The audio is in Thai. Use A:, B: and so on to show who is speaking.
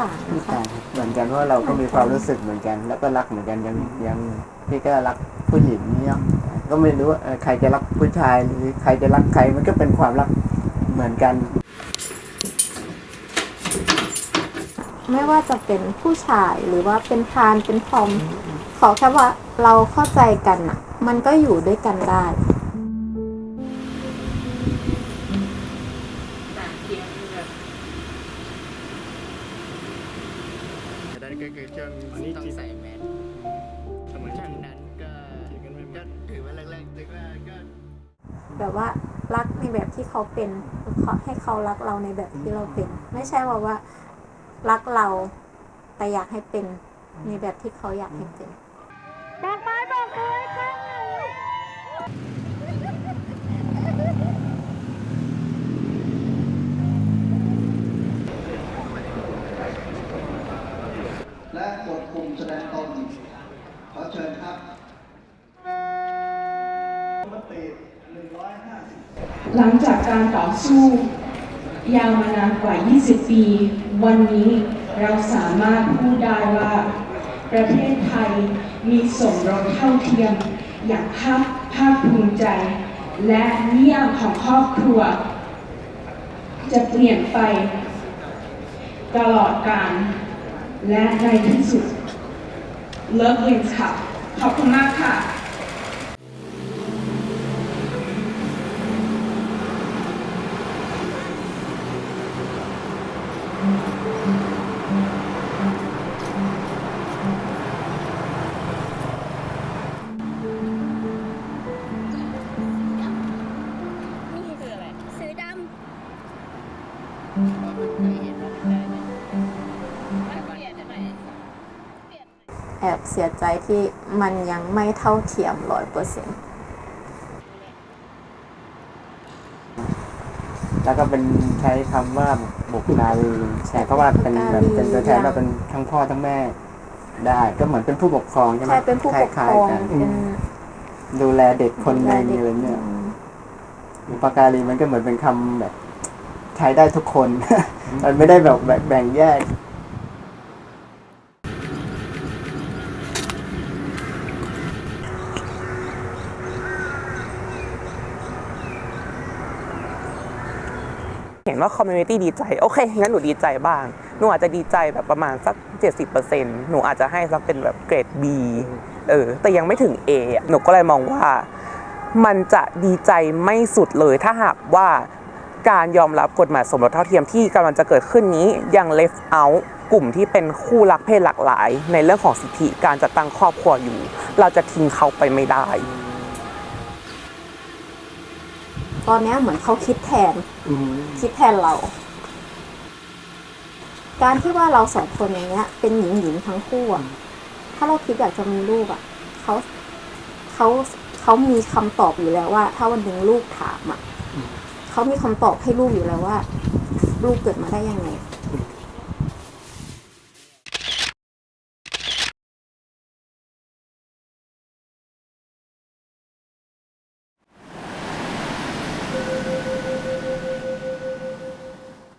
A: ใช่ครับเหมือนกันเพราะเราก็มีความรู้สึกเหมือนกัน แล้วก็รักเหมือนกันยังยังพี่ก็รักผู้หญิงเนี่ยก็ไม่รู้ว่าใครจะรักผู้ชายหรือใครจะรักใครมันก็เป็นความรักเหมือนกัน
B: ไม่ว่าจะเป็นผู้ชายหรือว่าเป็นพานเป็นทอมขอแค่ว่าเราเข้าใจกันอะมันก็อยู่ด้วยกันได้
C: ก็คือช่วงต้องใส่แมส
A: สมัย
C: ช่วงนั้นก็ก็ถือว่าแรกๆถือว่าก็
B: แบบว่ารักในแบบที่เขาเป็นขอให้เขารักเราในแบบที่เราเป็น ไม่ใช่ว่าว่ารักเราแต่อยากให้เป็นในแบบที่เขาอยากให้เป็น
D: และกดปุ่มแสดงตนขอเชิญครับมติ150
E: หลังจากการต่อสู้ ยาวมานานกว่า 20 ปี วันนี้เราสามารถพูดได้ว่า ประเทศไทยมีสมรสเท่าเทียม อย่างภาคภาคภูมิใจ และนิยามของครอบครัว จะเปลี่ยนไป ตลอดกาล และในที่สุดเลิฟวินส์ค่ะ ขอบคุณมากค่ะ
F: นี่คืออะ
B: แอบเสียใจที่มันยังไม่เท่าเทียมร้อยเปอร์เซ็นต์
A: แล้วก็เป็นใช้คำว่าบุกนารีแต่เพราะว่าเป็นแบบเป็นตัวแทนว่าเป็นทั้งพ่อทั้งแม่ ได้ ก็เหมือนเป็นผู้ปกครองใช่ไหม
B: ใช่เป็นผู้ปกครอง
A: ล้ายๆกัน
B: เป็น
A: ดูแลเด็กคนหนึ่ง
B: ด็ก
A: อะไรเนี่ยอุปการีมันก็เหมือนเป็นคำแบบใช้ได้ทุกคน มันไม่ได้แบบแบ่งแบ่งแยก
G: ห็นว่าคอมมูนิตี้ดีใจ โอเค งั้นหนูดีใจบ้าง หนูอาจจะดีใจแบบประมาณสัก 70%หนูอาจจะให้สักเป็นแบบเกรด B เออ แต่ยังไม่ถึง A อะหนูก็เลยมองว่า มันจะดีใจไม่สุดเลยถ้าหากว่าการยอมรับกฎหมายสมรสเท่าเทียมที่กำลังจะเกิดขึ้นนี้ยัง left out กลุ่มที่เป็นคู่รักเพศหลากหลาย ในเรื่องของสิทธิการจัดตั้งครอบครัวอยู่ เราจะทิ้งเขาไปไม่ได้
B: ตอนเนี้ยเหมือนเขาคิดแทนคิดแทนเรา การที่ว่าเราสองคนอย่างเงี้ย เป็นหญิงหญิงทั้งคู่อะถ้าเราคิดอยากจะมีลูกอะเขาเขาเขามีคำตอบอยู่แล้วว่า ถ้าวันหนึ่งลูกถามอะเขามีคำตอบให้ลูกอยู่แล้วว่า ลูกเกิดมาได้ยังไง